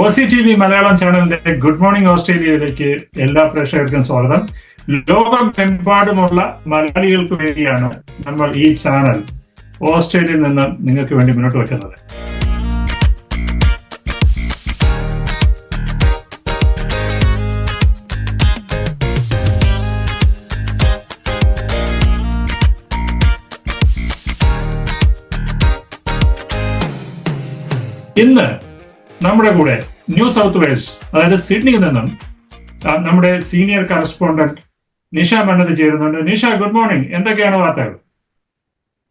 O C T V Malayalam ചാനലിന്റെ good morning ഓസ്ട്രേലിയയിലേക്ക് എല്ലാ പ്രേക്ഷകർക്കും സ്വാഗതം. ലോകമെമ്പാടുമുള്ള മലയാളികൾക്ക് വേണ്ടിയാണ് നമ്മൾ ഈ ചാനൽ ഓസ്ട്രേലിയയിൽ നിന്ന് നിങ്ങൾക്ക് വേണ്ടി മുന്നോട്ട് വെക്കുന്നത്. ഇന്ന് നമ്മുടെ കൂടെ ന്യൂ സൗത്ത് വെയിൽസ് അതായത് സിഡ്നിയിൽ നിന്നും നമ്മുടെ സീനിയർ കറസ്പോണ്ടന്റ് നിഷ മണ്ണത് ചേരുന്നുണ്ട്. നിഷ ഗുഡ് മോർണിംഗ് എന്തൊക്കെയാണ് വാർത്തകൾ?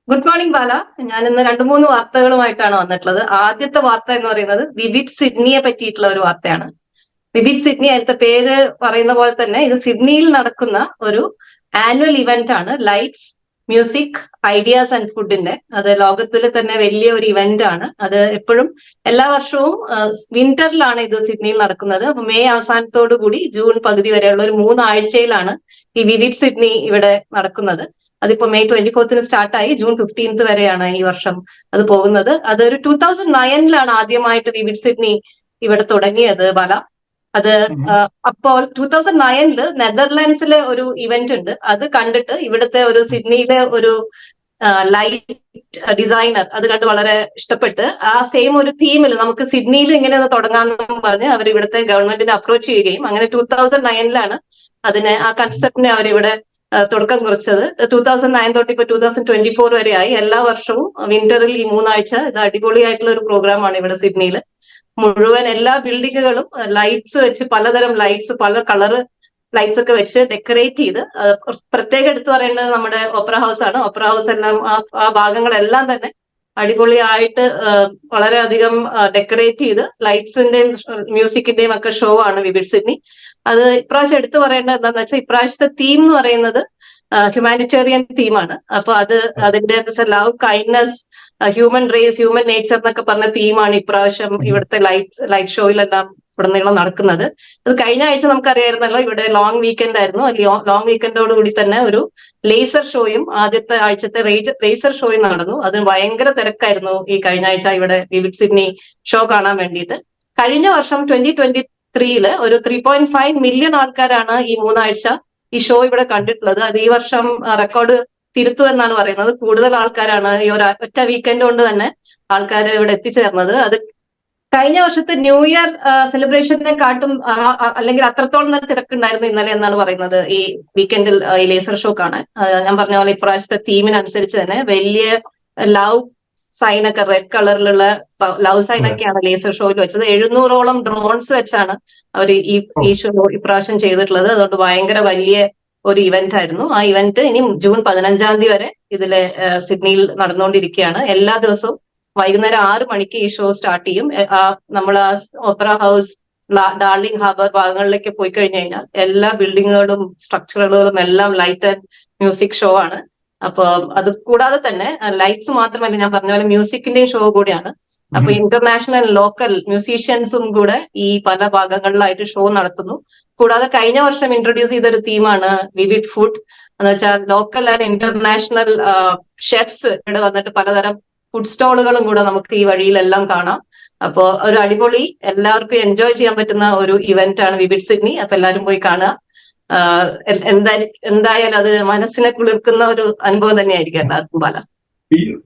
Good morning Bala. ഞാൻ ഇന്ന് രണ്ടു മൂന്ന് വാർത്തകളുമായിട്ടാണ് വന്നിട്ടുള്ളത്. ആദ്യത്തെ വാർത്ത എന്ന് പറയുന്നത് വിവിഡ് സിഡ്നിയെ പറ്റിയിട്ടുള്ള ഒരു വാർത്തയാണ്. വിവിഡ് സിഡ്നി അതിന്റെ പേര് പറയുന്ന പോലെ തന്നെ ഇത് സിഡ്നിയിൽ നടക്കുന്ന ഒരു ആനുവൽ ഇവന്റ് ആണ്. ലൈറ്റ്സ് മ്യൂസിക് ഐഡിയാസ് ആൻഡ് ഫുഡിന്റെ അത് ലോകത്തിൽ തന്നെ വലിയ ഒരു ഇവന്റ് ആണ്. അത് എപ്പോഴും എല്ലാ വർഷവും വിന്ററിലാണ് ഇത് സിഡ്നിയിൽ നടക്കുന്നത്. മെയ് അവസാനത്തോടു കൂടി ജൂൺ പകുതി വരെയുള്ള ഒരു മൂന്നാഴ്ചയിലാണ് ഈ വിവിഡ് സിഡ്നി ഇവിടെ നടക്കുന്നത്. അതിപ്പോ മെയ് ട്വന്റി ഫോർത്തിന് സ്റ്റാർട്ടായി ജൂൺ ഫിഫ്റ്റീൻത്ത് വരെയാണ് ഈ വർഷം അത് പോകുന്നത്. അതൊരു ടൂ തൗസൻഡ് നയനിലാണ് ആദ്യമായിട്ട് വിവിഡ് സിഡ്നി ഇവിടെ തുടങ്ങിയത് ബല. അത് അപ്പോൾ ടൂ തൗസൻഡ് നയനിൽ നെതർലാൻഡ്സിലെ ഒരു ഇവന്റ് ഉണ്ട്. അത് കണ്ടിട്ട് ഇവിടുത്തെ ഒരു സിഡ്നിയിലെ ഒരു ലൈറ്റ് ഡിസൈനർ അത് കണ്ട് വളരെ ഇഷ്ടപ്പെട്ട് ആ സെയിം ഒരു തീമിൽ നമുക്ക് സിഡ്നിയിൽ ഇങ്ങനെ ഒന്ന് തുടങ്ങാമെന്നും പറഞ്ഞ് അവർ ഇവിടുത്തെ ഗവൺമെന്റിനെ അപ്രോച്ച് ചെയ്യുകയും അങ്ങനെ ടൂ തൗസൻഡ് നയനിലാണ് അതിനെ ആ കൺസെപ്റ്റിനെ അവരിവിടെ ഇവിടെ തുടക്കം കുറിച്ചത്. ടൂ തൗസൻഡ് നയൻ തൊട്ട് ഇപ്പൊ ടൂ തൗസൻഡ് ട്വന്റി ഫോർ വരെയായി എല്ലാ വർഷവും വിന്ററിൽ ഈ മൂന്നാഴ്ച ഇത് അടിപൊളിയായിട്ടുള്ള ഒരു പ്രോഗ്രാം ആണ് ഇവിടെ സിഡ്നിയിൽ മുഴുവൻ എല്ലാ ബിൽഡിങ്ങുകളും ലൈറ്റ്സ് വെച്ച് പലതരം ലൈറ്റ്സ് പല കളറ് ലൈറ്റ്സ് ഒക്കെ വെച്ച് ഡെക്കറേറ്റ് ചെയ്ത് പ്രത്യേകം എടുത്തു പറയേണ്ടത് നമ്മുടെ ഓപ്പറ ഹൗസ് ആണ് ഓപ്പറ ഹൗസ് എല്ലാം ആ ഭാഗങ്ങളെല്ലാം തന്നെ അടിപൊളിയായിട്ട് വളരെയധികം ഡെക്കറേറ്റ് ചെയ്ത് ലൈറ്റ്സിന്റെയും മ്യൂസിക്കിന്റെയും ഒക്കെ ഷോ ആണ് വിബിഡ് സിഡ്നി. അത് ഇപ്രാവശ്യം എടുത്തു പറയേണ്ടത് എന്താണെന്ന് വെച്ചാൽ ഇപ്രാവശ്യത്തെ തീം എന്ന് പറയുന്നത് ഹ്യൂമാനിറ്റേറിയൻ തീമാണ് അപ്പൊ അത് അതിന്റെ love kindness human race human nature എന്നൊക്കെ പറഞ്ഞ തീമാണ് ഇപ്രാവശ്യം ഇവിടുത്തെ ലൈറ്റ് ലൈറ്റ് ഷോയിലെല്ലാം ഉടനീളം നടക്കുന്നത്. അത് കഴിഞ്ഞ ആഴ്ച നമുക്കറിയായിരുന്നല്ലോ ഇവിടെ ലോങ് വീക്കെൻഡ് ആയിരുന്നു. ലോങ് വീക്കെൻഡോട് കൂടി തന്നെ ഒരു ലേസർ ഷോയും ആദ്യത്തെ ആഴ്ചത്തെ ലേസർ ഷോയും നടന്നു. അത് ഭയങ്കര തിരക്കായിരുന്നു ഈ കഴിഞ്ഞ ആഴ്ച ഇവിടെ വിവിഡ് സിഡ്നി ഷോ കാണാൻ വേണ്ടിയിട്ട്. കഴിഞ്ഞ വർഷം ട്വന്റി ട്വന്റി ത്രീയിൽ ഒരു ത്രീ പോയിന്റ് ഫൈവ് മില്യൺ ആൾക്കാരാണ് ഈ മൂന്നാഴ്ച ഈ ഷോ ഇവിടെ കണ്ടിട്ടുള്ളത്. അത് ഈ വർഷം റെക്കോർഡ് തിരുത്തു എന്നാണ് പറയുന്നത്. കൂടുതൽ ആൾക്കാരാണ് ഈ ഒരു ഒറ്റ വീക്കെൻഡ് കൊണ്ട് തന്നെ ആൾക്കാർ ഇവിടെ എത്തിച്ചേർന്നത്. അത് കഴിഞ്ഞ വർഷത്തെ ന്യൂ ഇയർ സെലിബ്രേഷനെ കാട്ടും അല്ലെങ്കിൽ അത്രത്തോളം നല്ല തിരക്കുണ്ടായിരുന്നു ഇന്നലെ എന്നാണ് പറയുന്നത് ഈ വീക്കെൻഡിൽ ഈ ലേസർ ഷോ കാണാൻ. ഞാൻ പറഞ്ഞ പോലെ ഇപ്രാവശ്യത്തെ തീമിനനുസരിച്ച് തന്നെ വലിയ ലവ് സൈൻ ഒക്കെ റെഡ് കളറിലുള്ള ലവ് സൈൻ ഒക്കെയാണ് ലേസർ ഷോയിൽ വെച്ചത്. എഴുന്നൂറോളം ഡ്രോൺസ് വെച്ചാണ് അവർ ഈ ഈ ഷോ ഇപ്രാവശ്യം ചെയ്തിട്ടുള്ളത്. അതുകൊണ്ട് ഭയങ്കര വലിയ ഒരു ഇവന്റ് ആയിരുന്നു. ആ ഇവന്റ് ഇനി ജൂൺ പതിനഞ്ചാം തീയതി വരെ ഇതിലെ സിഡ്നിയിൽ നടന്നുകൊണ്ടിരിക്കുകയാണ്. എല്ലാ ദിവസവും വൈകുന്നേരം ആറ് മണിക്ക് ഈ ഷോ സ്റ്റാർട്ട് ചെയ്യും. ആ, നമ്മൾ ആ ഓപ്പറ ഹൗസ് ഡാർലിംഗ് ഹാർബർ ഭാഗങ്ങളിലേക്ക് പോയി കഴിഞ്ഞു കഴിഞ്ഞാൽ എല്ലാ ബിൽഡിങ്ങുകളും സ്ട്രക്ചറുകളും എല്ലാം ലൈറ്റ് ആൻഡ് മ്യൂസിക് ഷോ ആണ്. അപ്പൊ അത് കൂടാതെ തന്നെ ലൈറ്റ്സ് മാത്രമല്ല ഞാൻ പറഞ്ഞ പോലെ മ്യൂസിക്കിന്റെയും ഷോ കൂടിയാണ്. അപ്പൊ ഇന്റർനാഷണൽ ലോക്കൽ മ്യൂസീഷ്യൻസും കൂടെ ഈ പല ഭാഗങ്ങളിലായിട്ട് ഷോ നടത്തുന്നു. കൂടാതെ കഴിഞ്ഞ വർഷം ഇൻട്രൊഡ്യൂസ് ചെയ്തൊരു തീമാണ് വിവിഡ് ഫുഡ് എന്ന് വെച്ചാൽ ലോക്കൽ ആൻഡ് ഇന്റർനാഷണൽ ഷെഫ്സ് ഇവിടെ വന്നിട്ട് പലതരം ഫുഡ് സ്റ്റോളുകളും കൂടെ നമുക്ക് ഈ വഴിയിലെല്ലാം കാണാം. അപ്പോ ഒരു അടിപൊളി എല്ലാവർക്കും എൻജോയ് ചെയ്യാൻ പറ്റുന്ന ഒരു ഇവന്റ് ആണ് വിവിഡ് സിഡ്നി അപ്പൊ എല്ലാവരും പോയി കാണുക. എന്തായാലും അത് മനസ്സിനെ കുളിർക്കുന്ന ഒരു അനുഭവം തന്നെയായിരിക്കും എല്ലാവർക്കും പല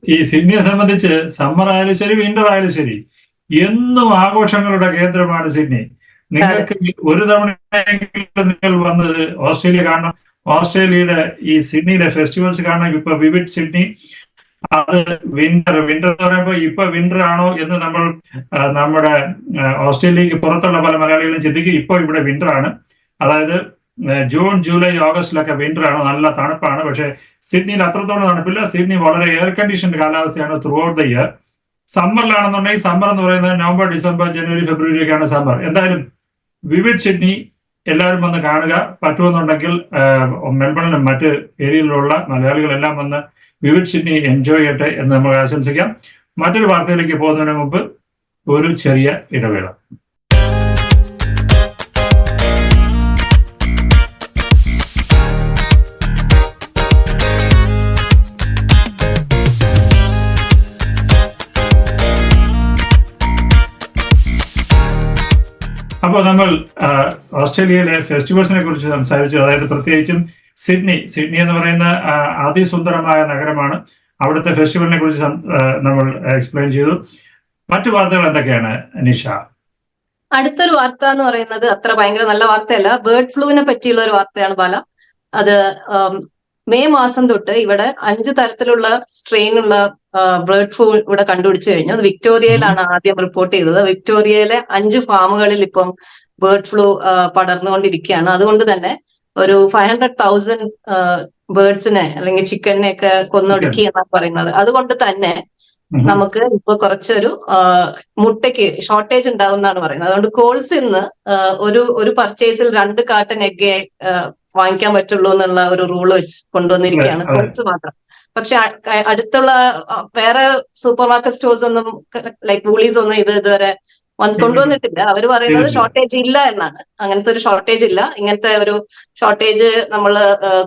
ഈ- സിഡ്നിയെ സംബന്ധിച്ച് സമ്മർ ആയാലും ശരി വിന്റർ ആയാലും ശരി എന്നും ആഘോഷങ്ങളുടെ കേന്ദ്രമാണ് സിഡ്നി. നിങ്ങൾക്ക് ഒരു തവണയെങ്കിലും നിങ്ങൾ വന്നത് ഓസ്ട്രേലിയ കാണണം. ഓസ്ട്രേലിയയുടെ ഈ സിഡ്നിയിലെ ഫെസ്റ്റിവൽസ് കാണാൻ ഇപ്പൊ വിവിഡ് സിഡ്നി അത് വിന്റർ. വിന്റർ എന്ന് പറയുമ്പോൾ ഇപ്പൊ വിന്റർ ആണോ എന്ന് നമ്മൾ നമ്മുടെ ഓസ്ട്രേലിയക്ക് പുറത്തുള്ള പല മലയാളികളും ചിന്തിക്കും. ഇപ്പൊ ഇവിടെ വിന്റർ ആണ്. അതായത് ജൂൺ ജൂലൈ ഓഗസ്റ്റിലൊക്കെ വിന്റർ ആണ്. നല്ല തണുപ്പാണ്. പക്ഷെ സിഡ്നിയിൽ അത്രത്തോളം തണുപ്പില്ല. സിഡ്നി വളരെ എയർ കണ്ടീഷൻഡ് കാലാവസ്ഥയാണ് ത്രൂ ഔട്ട് ദ ഇയർ സമ്മറിലാണെന്നുണ്ടെങ്കിൽ സമ്മർ എന്ന് പറയുന്നത് നവംബർ ഡിസംബർ ജനുവരി ഫെബ്രുവരി ഒക്കെയാണ് സമ്മർ എന്തായാലും വിവിഡ് സിഡ്നി എല്ലാവരും വന്ന് കാണുക. പറ്റുമെന്നുണ്ടെങ്കിൽ മെൽബണിലും മറ്റ് ഏരിയയിലുള്ള മലയാളികളെല്ലാം വന്ന് വിവിഡ് സിഡ്നി എൻജോയ് ചെയ്യട്ടെ എന്ന് നമുക്ക് ആശംസിക്കാം. മറ്റൊരു വാർത്തയിലേക്ക് പോകുന്നതിന് മുമ്പ് ഒരു ചെറിയ ഇടവേള. അപ്പോൾ നമ്മൾ ഓസ്ട്രേലിയയിലെ ഫെസ്റ്റിവൽസിനെ കുറിച്ച് സംസാരിച്ചു. അതായത് പ്രത്യേകിച്ചും സിഡ്നി. സിഡ്നി എന്ന് പറയുന്ന അതിസുന്ദരമായ നഗരമാണ്. അവിടുത്തെ ഫെസ്റ്റിവലിനെ കുറിച്ച് നമ്മൾ എക്സ്പ്ലെയിൻ ചെയ്തു. മറ്റു വാർത്തകൾ എന്തൊക്കെയാണ് നിഷ? അടുത്തൊരു വാർത്ത എന്ന് പറയുന്നത് അത്ര ഭയങ്കര നല്ല വാർത്തയല്ല. ബേർഡ് ഫ്ലൂവിനെ പറ്റിയുള്ള ഒരു വാർത്തയാണ് ബാല. അത് മെയ് മാസം തൊട്ട് ഇവിടെ അഞ്ച് തരത്തിലുള്ള സ്ട്രെയിൻ ഉള്ള ബേർഡ് ഫ്ലൂ ഇവിടെ കണ്ടുപിടിച്ചു കഴിഞ്ഞു. അത് വിക്ടോറിയയിലാണ് ആദ്യം റിപ്പോർട്ട് ചെയ്തത്. വിക്ടോറിയയിലെ അഞ്ച് ഫാമുകളിൽ ഇപ്പം ബേർഡ് ഫ്ലൂ പടർന്നുകൊണ്ടിരിക്കുകയാണ്. അതുകൊണ്ട് തന്നെ ഒരു ഫൈവ് ഹൺഡ്രഡ് തൗസൻഡ് ബേർഡ്സിനെ അല്ലെങ്കിൽ ചിക്കനെ ഒക്കെ കൊന്നൊടുക്കി എന്നാണ് പറയുന്നത്. അതുകൊണ്ട് തന്നെ നമുക്ക് ഇപ്പൊ കുറച്ചൊരു മുട്ടയ്ക്ക് ഷോർട്ടേജ് ഉണ്ടാവും എന്നാണ് പറയുന്നത്. അതുകൊണ്ട് കോൾസ് ഇന്ന് ഒരു ഒരു പർച്ചേസിൽ രണ്ട് കാട്ടൻ എഗ് വാങ്ങിക്കാൻ പറ്റുള്ളൂ എന്നുള്ള ഒരു റൂൾ വെച്ച് കൊണ്ടുവന്നിരിക്കുകയാണ്. കോൾസ് മാത്രം. പക്ഷെ അടുത്തുള്ള വേറെ സൂപ്പർ മാർക്കറ്റ് സ്റ്റോഴ്സ് ഒന്നും ലൈക്ക് വൂളീസ് ഒന്നും ഇത് ഇതുവരെ വന്ന് കൊണ്ടുവന്നിട്ടില്ല. അവർ പറയുന്നത്. ഷോർട്ടേജ് ഇല്ല എന്നാണ്. അങ്ങനത്തെ ഒരു ഷോർട്ടേജ് ഇല്ല. ഇങ്ങനത്തെ ഒരു ഷോർട്ടേജ് നമ്മൾ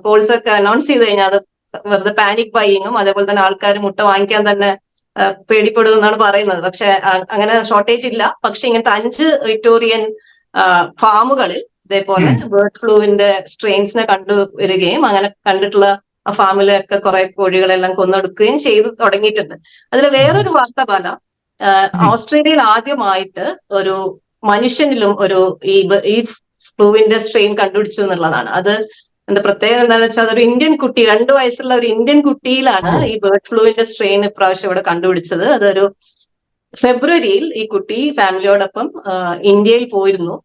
കോൾസ് ഒക്കെ അനൗൺസ് ചെയ്ത് കഴിഞ്ഞാൽ അത് വെറുതെ പാനിക് ബൈയിങ്ങും അതേപോലെ തന്നെ ആൾക്കാർ മുട്ട വാങ്ങിക്കാൻ തന്നെ പേടിപ്പെടും എന്നാണ് പറയുന്നത്. പക്ഷെ അങ്ങനെ ഷോർട്ടേജ് ഇല്ല. പക്ഷെ ഇങ്ങനത്തെ അഞ്ച് വിക്ടോറിയൻ ഫാമുകളിൽ ഇതേപോലെ ബേർഡ് ഫ്ലൂവിന്റെ സ്ട്രെയിൻസിനെ കണ്ടുവരികയും അങ്ങനെ കണ്ടിട്ടുള്ള ആ ഫാമിലൊക്കെ കുറെ കോഴികളെല്ലാം കൊന്നെടുക്കുകയും ചെയ്തു തുടങ്ങിയിട്ടുണ്ട്. അതിൽ വേറൊരു വാർത്ത പല ഓസ്ട്രേലിയയിൽ ആദ്യമായിട്ട് ഒരു മനുഷ്യനിലും ഒരു ഈ ഈ ഫ്ലൂവിന്റെ സ്ട്രെയിൻ കണ്ടുപിടിച്ചു എന്നുള്ളതാണ്. അത് എന്താ പ്രത്യേകത എന്താണെന്ന് വെച്ചാൽ അതൊരു ഇന്ത്യൻ കുട്ടി രണ്ടു വയസ്സുള്ള ഒരു ഇന്ത്യൻ കുട്ടിയിലാണ് ഈ ബേർഡ് ഫ്ലൂവിന്റെ സ്ട്രെയിൻ ഇപ്രാവശ്യം ഇവിടെ കണ്ടുപിടിച്ചത്. അതൊരു ഫെബ്രുവരിയിൽ ഈ കുട്ടി ഫാമിലിയോടൊപ്പം ഇന്ത്യയിൽ പോയിരുന്നു.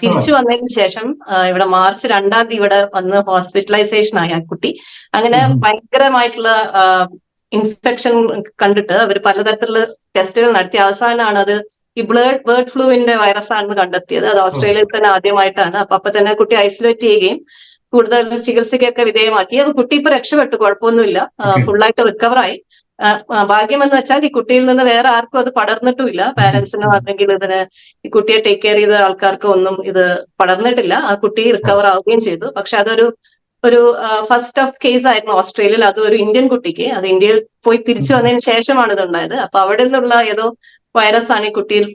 തിരിച്ചു വന്നതിന് ശേഷം ഇവിടെ മാർച്ച് രണ്ടാം തീയതി ഇവിടെ വന്ന് ഹോസ്പിറ്റലൈസേഷൻ ആയി ആ കുട്ടി. അങ്ങനെ ഭയങ്കരമായിട്ടുള്ള ഇൻഫെക്ഷൻ കണ്ടിട്ട് അവർ പലതരത്തിലുള്ള ടെസ്റ്റുകൾ നടത്തി. അവസാനമാണ് അത് ഈ ബ്ലേഡ് ബേർഡ് ഫ്ലൂവിന്റെ വൈറസ് ആണെന്ന് കണ്ടെത്തിയത്. അത് ഓസ്ട്രേലിയയിൽ തന്നെ ആദ്യമായിട്ടാണ്. അപ്പൊ അപ്പൊ തന്നെ കുട്ടി ഐസൊലേറ്റ് ചെയ്യുകയും കൂടുതൽ ചികിത്സയ്ക്കൊക്കെ വിധേയമാക്കി. അപ്പൊ കുട്ടി ഇപ്പൊ രക്ഷപ്പെട്ടു. കുഴപ്പമൊന്നുമില്ല. ഫുള്ളായിട്ട് റിക്കവർ ആയി എന്ന് വെച്ചാൽ ഈ കുട്ടിയിൽ നിന്ന് വേറെ ആർക്കും അത് പടർന്നിട്ടുമില്ല. പാരന്റ്സിനോ അല്ലെങ്കിൽ ഇതിന് ഈ കുട്ടിയെ ടേക്ക് കെയർ ചെയ്ത ആൾക്കാർക്കോ ഒന്നും ഇത് പടർന്നിട്ടില്ല. ആ കുട്ടി റിക്കവർ ആവുകയും ചെയ്തു. പക്ഷെ അതൊരു ഒരു ഫസ്റ്റ് ഓഫ് കേസ് ആയിരുന്നു ഓസ്ട്രേലിയയിൽ. അത് ഒരു ഇന്ത്യൻ കുട്ടിക്ക്. അത് ഇന്ത്യയിൽ പോയി തിരിച്ചു വന്നതിന് ശേഷമാണ് ഇത് ഉണ്ടായത്. അപ്പൊ അവിടെ നിന്നുള്ള ഏതോ വൈറസ് ആണ് ഈ കുട്ടിയിൽ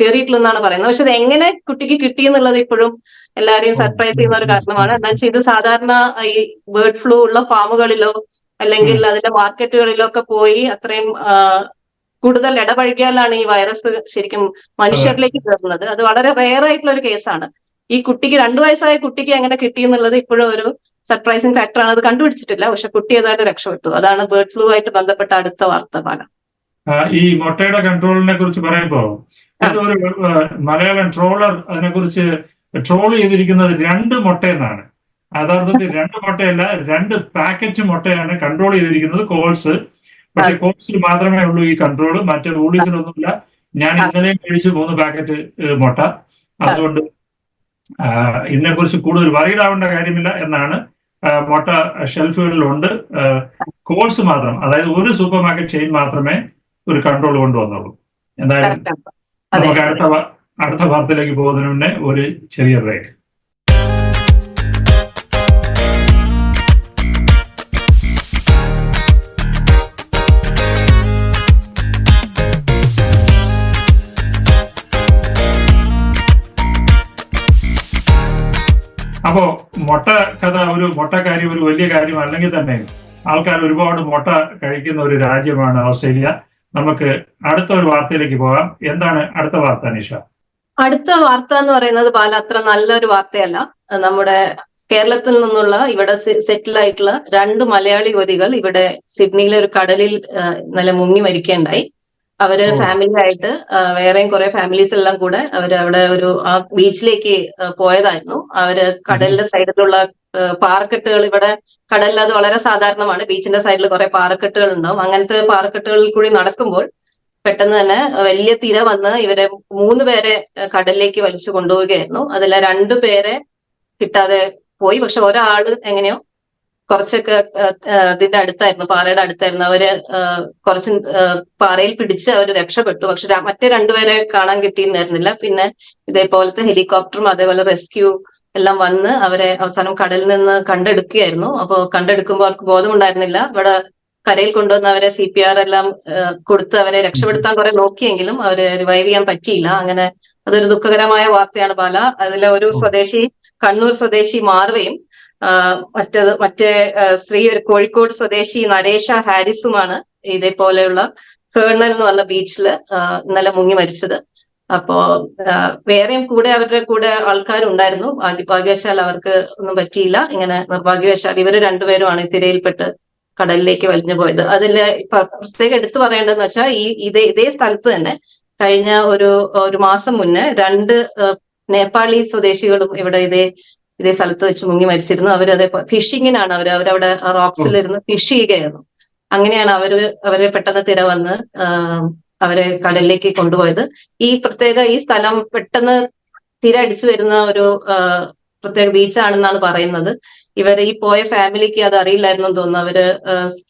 കയറിയിട്ടുള്ളതെന്നാണ് പറയുന്നത്. പക്ഷെ അത് എങ്ങനെ കുട്ടിക്ക് കിട്ടി എന്നുള്ളത് ഇപ്പോഴും എല്ലാവരെയും സർപ്രൈസ് ചെയ്യുന്ന ഒരു കാരണമാണ്. എന്താ വെച്ചാൽ ഇത് സാധാരണ ഈ ബേർഡ് ഫ്ലൂ ഉള്ള ഫാമുകളിലോ അല്ലെങ്കിൽ അതിന്റെ മാർക്കറ്റുകളിലൊക്കെ പോയി അത്രയും കൂടുതൽ ഇടപഴകിയാലാണ് ഈ വൈറസ് ശരിക്കും മനുഷ്യരിലേക്ക് കയറുന്നത് അത് വളരെ റെയർ ആയിട്ടുള്ള ഒരു കേസാണ് ഈ കുട്ടിക്ക് രണ്ടു വയസ്സായ കുട്ടിക്ക് എങ്ങനെ കിട്ടി എന്നുള്ളത് ഇപ്പോഴും ഒരു സർപ്രൈസിങ് ഫാക്ടറാണ് അത് കണ്ടുപിടിച്ചിട്ടില്ല. പക്ഷെ കുട്ടി ഏതായാലും രക്ഷപ്പെട്ടു. അതാണ് ബേർഡ് ഫ്ലൂ ആയിട്ട് ബന്ധപ്പെട്ട അടുത്ത വാർത്ത പാലം ഈ മുട്ടയുടെ കൺട്രോളിനെ കുറിച്ച് പറയുമ്പോ ഒരു മലയാളം ട്രോളർ അതിനെ കുറിച്ച് ട്രോൾ ചെയ്തിരിക്കുന്നത് രണ്ട് മുട്ടയെന്നാണ്. യഥാർത്ഥത്തിൽ രണ്ട് മുട്ടയല്ല രണ്ട് പാക്കറ്റ് മുട്ടയാണ് കൺട്രോൾ ചെയ്തിരിക്കുന്നത് കോൾസ് പക്ഷെ കോൾസിൽ മാത്രമേ ഉള്ളൂ ഈ കൺട്രോൾ മറ്റേ റൂഡീസിലൊന്നുമില്ല ഞാൻ ഇന്നലെയും കഴിച്ചു മൂന്ന് പാക്കറ്റ് മുട്ട. അതുകൊണ്ട് ഇതിനെ ഇതിനെക്കുറിച്ച് കൂടുതൽ വറീഡാവേണ്ട കാര്യമില്ല എന്നാണ് മുട്ട ഷെൽഫുകളിലുണ്ട് കോൾസ് മാത്രം അതായത് ഒരു സൂപ്പർ മാർക്കറ്റ് ചെയിൻ മാത്രമേ ഒരു കൺട്രോൾ കൊണ്ടുവന്നുള്ളൂ. എന്തായാലും നമുക്ക് അടുത്ത അടുത്ത വാർത്തയിലേക്ക് പോകുന്നതിന് മുന്നേ ഒരു ചെറിയ ബ്രേക്ക് അപ്പോ മുട്ട കഥ ഒരു മുട്ട കാര്യം ഒരു വലിയ കാര്യം അല്ലെങ്കിൽ തന്നെ ആൾക്കാർ ഒരുപാട് മുട്ട കഴിക്കുന്ന ഒരു രാജ്യമാണ് ഓസ്ട്രേലിയ. നമുക്ക് അടുത്ത ഒരു വാർത്തയിലേക്ക് പോകാം. എന്താണ് അടുത്ത വാർത്ത അനീഷ അടുത്ത വാർത്ത എന്ന് പറയുന്നത് പാല അത്ര നല്ലൊരു വാർത്തയല്ല. നമ്മുടെ കേരളത്തിൽ നിന്നുള്ള ഇവിടെ സെറ്റിൽ ആയിട്ടുള്ള രണ്ട് മലയാളി യുവതികൾ ഇവിടെ സിഡ്നിയിലെ ഒരു കടലിൽ നല്ല മുങ്ങി മരിക്കുകയുണ്ടായി അവർ ഫാമിലി ആയിട്ട് വേറെയും കുറെ ഫാമിലീസ് എല്ലാം കൂടെ അവർ അവിടെ ഒരു ആ ബീച്ചിലേക്ക് പോയതായിരുന്നു. അവർ കടലിന്റെ സൈഡിലുള്ള പാറക്കെട്ടുകൾ ഇവിടെ കടലിൽ അത് വളരെ സാധാരണമാണ്. ബീച്ചിന്റെ സൈഡിൽ കുറെ പാറക്കെട്ടുകൾ ഉണ്ടാവും അങ്ങനത്തെ പാറക്കെട്ടുകളിൽ കൂടി നടക്കുമ്പോൾ പെട്ടെന്ന് തന്നെ വലിയ തിര വന്ന് ഇവരെ മൂന്ന് പേരെ കടലിലേക്ക് വലിച്ചു കൊണ്ടുപോവുകയായിരുന്നു. അതിലെ രണ്ടു പേരെ കിട്ടാതെ പോയി. പക്ഷെ ഒരാൾ എങ്ങനെയോ കുറച്ചൊക്കെ ഇതിന്റെ അടുത്തായിരുന്നു പാറയുടെ അടുത്തായിരുന്നു. അവർ കുറച്ച് പാറയിൽ പിടിച്ച് അവർ രക്ഷപ്പെട്ടു. പക്ഷെ മറ്റേ രണ്ടുപേരെ കാണാൻ കിട്ടിയിരുന്നില്ല പിന്നെ ഇതേപോലത്തെ ഹെലികോപ്റ്ററും അതേപോലെ റെസ്ക്യൂ എല്ലാം വന്ന് അവരെ അവസാനം കടലിൽ നിന്ന് കണ്ടെടുക്കുകയായിരുന്നു. അപ്പോൾ കണ്ടെടുക്കുമ്പോൾ അവർക്ക് ബോധമുണ്ടായിരുന്നില്ല. ഇവിടെ കരയിൽ കൊണ്ടുവന്ന് അവരെ സി പി ആർ എല്ലാം കൊടുത്ത് അവരെ രക്ഷപ്പെടുത്താൻ കുറെ നോക്കിയെങ്കിലും അവരെ റിവൈവ് ചെയ്യാൻ പറ്റിയില്ല. അങ്ങനെ അതൊരു ദുഃഖകരമായ വാർത്തയാണ് ബാല. അതിലെ ഒരു സ്വദേശി കണ്ണൂർ സ്വദേശി മാർവയും മറ്റേത് മറ്റേ സ്ത്രീ ഒരു കോഴിക്കോട് സ്വദേശി നരേഷ ഹാരിസുമാണ് ഇതേപോലെയുള്ള കേണൽ എന്ന് പറഞ്ഞ ബീച്ചിൽ ഇന്നലെ മുങ്ങി മരിച്ചത്. അപ്പോ വേറെയും കൂടെ അവരുടെ കൂടെ ആൾക്കാരുണ്ടായിരുന്നു. ഭാഗ്യവശാൽ അവർക്ക് ഒന്നും പറ്റിയില്ല. ഇങ്ങനെ നിർഭാഗ്യവശാൽ ഇവർ രണ്ടുപേരുമാണ് തിരയിൽപ്പെട്ട് കടലിലേക്ക് വലിഞ്ഞു പോയത്. അതിൽ പ- പ്രത്യേകം എടുത്തു പറയേണ്ടതെന്ന് വെച്ചാൽ ഈ ഇതേ ഇതേ സ്ഥലത്ത് തന്നെ കഴിഞ്ഞ ഒരു ഒരു മാസം മുന്നേ രണ്ട് നേപ്പാളി സ്വദേശികളും ഇവിടെ ഇതേ ഇതേ സ്ഥലത്ത് വെച്ച് മുങ്ങി മരിച്ചിരുന്നു. അവർ അതേ ഫിഷിങ്ങിനാണ് അവർ അവരവിടെ റോക്സിലിരുന്ന് ഫിഷ് ചെയ്യുകയായിരുന്നു. അങ്ങനെയാണ് അവർ അവരെ പെട്ടെന്ന് തിര വന്ന് അവരെ കടലിലേക്ക് കൊണ്ടുപോയത്. ഈ പ്രത്യേക ഈ സ്ഥലം പെട്ടെന്ന് തിര അടിച്ചു വരുന്ന ഒരു പ്രത്യേക ബീച്ചാണെന്നാണ് പറയുന്നത്. ഇവർ ഈ പോയ ഫാമിലിക്ക് അത് അറിയില്ലായിരുന്നു എന്ന് തോന്നുന്നു. അവർ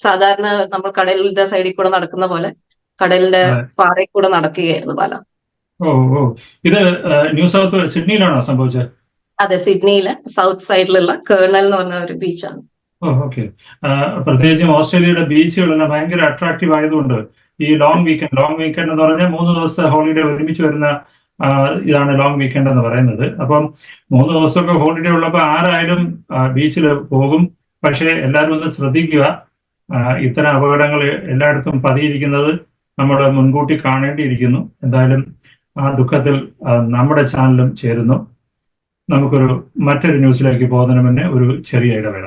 സാധാരണ നമ്മൾ കടലിന്റെ സൈഡിൽ കൂടെ നടക്കുന്ന പോലെ കടലിന്റെ. പാറയിൽ കൂടെ നടക്കുകയായിരുന്നു പല ഓ ഓ. ഇത് ന്യൂ സൗത്ത് സിഡ്നിയിലാണോ സംഭവിച്ചത്? അതെ സിഡ്നിയിലെ സൗത്ത് സൈഡിലുള്ള കേണൽ എന്ന് പറഞ്ഞ ഒരു ബീച്ചാണ്. ഓക്കെ. പ്രത്യേകിച്ചും ഓസ്ട്രേലിയയുടെ ബീച്ചുകളെല്ലാം ഭയങ്കര അട്രാക്റ്റീവ് ആയതുകൊണ്ട് ഈ ലോങ് വീക്കെൻഡ് ലോങ് വീക്കെൻഡ് എന്ന് പറഞ്ഞാൽ മൂന്ന് ദിവസത്തെ ഹോളിഡേ ഒരുമിച്ച് വരുന്ന ഇതാണ് ലോങ് വീക്കെൻഡ് എന്ന് പറയുന്നത്. അപ്പം മൂന്ന് ദിവസമൊക്കെ ഹോളിഡേ ഉള്ളപ്പോൾ ആരായാലും ബീച്ചിൽ പോകും. പക്ഷേ എല്ലാവരും ഒന്ന് ശ്രദ്ധിക്കുക. ഇത്തരം അപകടങ്ങൾ എല്ലായിടത്തും പതിയിരിക്കുന്നത് നമ്മൾ മുൻകൂട്ടി കാണേണ്ടിയിരിക്കുന്നു. എന്തായാലും ആ ദുഃഖത്തിൽ നമ്മുടെ ചാനലും ചേരുന്നു. നമുക്കൊരു മറ്റൊരു ന്യൂസിലേക്ക് പോകുന്നതിന് മുന്നേ ഒരു ചെറിയ ഇടവേള.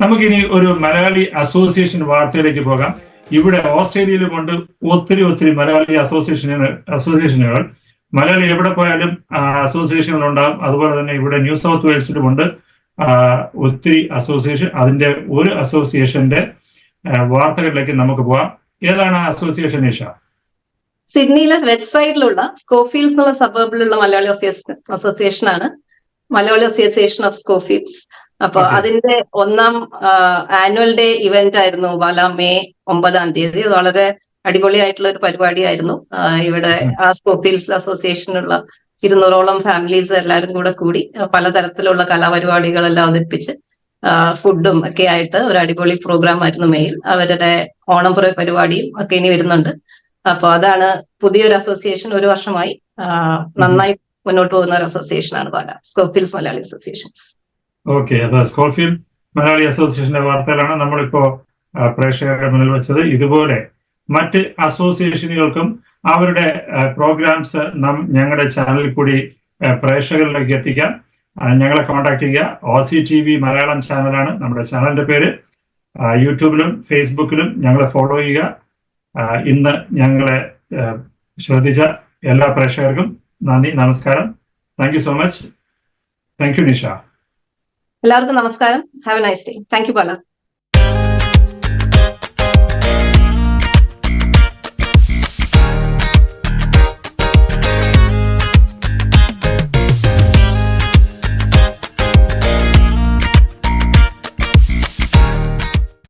നമുക്കിനി ഒരു മലയാളി അസോസിയേഷൻ വാർത്തയിലേക്ക് പോകാം. ഇവിടെ ഓസ്ട്രേലിയയിലുമുണ്ട് ഒത്തിരി ഒത്തിരി മലയാളി അസോസിയേഷനുകൾ അസോസിയേഷനുകൾ. മലയാളി എവിടെ പോയാലും അസോസിയേഷനുകൾ ഉണ്ടാകും അതുപോലെ തന്നെ ഇവിടെ ന്യൂ സൗത്ത് വെയിൽസിലും ഉണ്ട്. ഒത്തിരി അസോസിയേഷൻ അതിന്റെ ഒരു അസോസിയേഷന്റെ വാർത്തകളിലേക്ക് നമുക്ക് പോവാം. ഏതാണ് അസോസിയേഷൻ നിഷ സിഡ്നിയിലെ വെസ്റ്റ് സൈഡിലുള്ള സ്കോഫീൽസ് എന്നുള്ള സബർബിലുള്ള മലയാളി അസോസിയേഷൻ ആണ്. മലയാളി അസോസിയേഷൻ ഓഫ് സ്കോഫീൽസ് അപ്പൊ അതിന്റെ ഒന്നാം ആനുവൽ ഡേ ഇവന്റ് ആയിരുന്നു. ബാല മെയ് ഒമ്പതാം തീയതി. വളരെ അടിപൊളിയായിട്ടുള്ള ഒരു പരിപാടിയായിരുന്നു. ഇവിടെ ആ സ്കോപ്പിൽസ് അസോസിയേഷനുള്ള ഇരുന്നൂറോളം ഫാമിലീസ് എല്ലാവരും കൂടെ കൂടി പലതരത്തിലുള്ള കലാപരിപാടികളെല്ലാം അവതരിപ്പിച്ച് ഫുഡും ഒക്കെ ആയിട്ട് ഒരു അടിപൊളി പ്രോഗ്രാം ആയിരുന്നു മെയിൽ. അവരുടെ ഓണംപുറ പരിപാടിയും ഒക്കെ ഇനി വരുന്നുണ്ട്. അപ്പോൾ അതാണ് പുതിയൊരു അസോസിയേഷൻ ഒരു വർഷമായി. നന്നായി മുന്നോട്ട് പോകുന്ന ഒരു അസോസിയേഷൻ ആണ് Pala Schofields Malayali associations okay അപ്പൊ സ്കോൾഫീൽഡ് മലയാളി അസോസിയേഷന്റെ വാർത്തകളാണ് നമ്മളിപ്പോ പ്രേക്ഷകരുടെ മുന്നിൽ വെച്ചത്. ഇതുപോലെ മറ്റ് അസോസിയേഷനുകൾക്കും അവരുടെ പ്രോഗ്രാംസ് നാം ഞങ്ങളുടെ ചാനലിൽ കൂടി പ്രേക്ഷകരിലേക്ക് എത്തിക്കാം. ഞങ്ങളെ കോൺടാക്ട് ചെയ്യുക. ഓസി ടി വി മലയാളം ചാനലാണ് നമ്മുടെ ചാനലിന്റെ പേര്. യൂട്യൂബിലും ഫേസ്ബുക്കിലും ഞങ്ങളെ ഫോളോ ചെയ്യുക. ഇന്ന് ഞങ്ങളെ ശ്രദ്ധിച്ച എല്ലാ പ്രേക്ഷകർക്കും നന്ദി നമസ്കാരം. Thank so much thank Nisha. എല്ലാവർക്കും നമസ്കാരം. Have a nice day thank you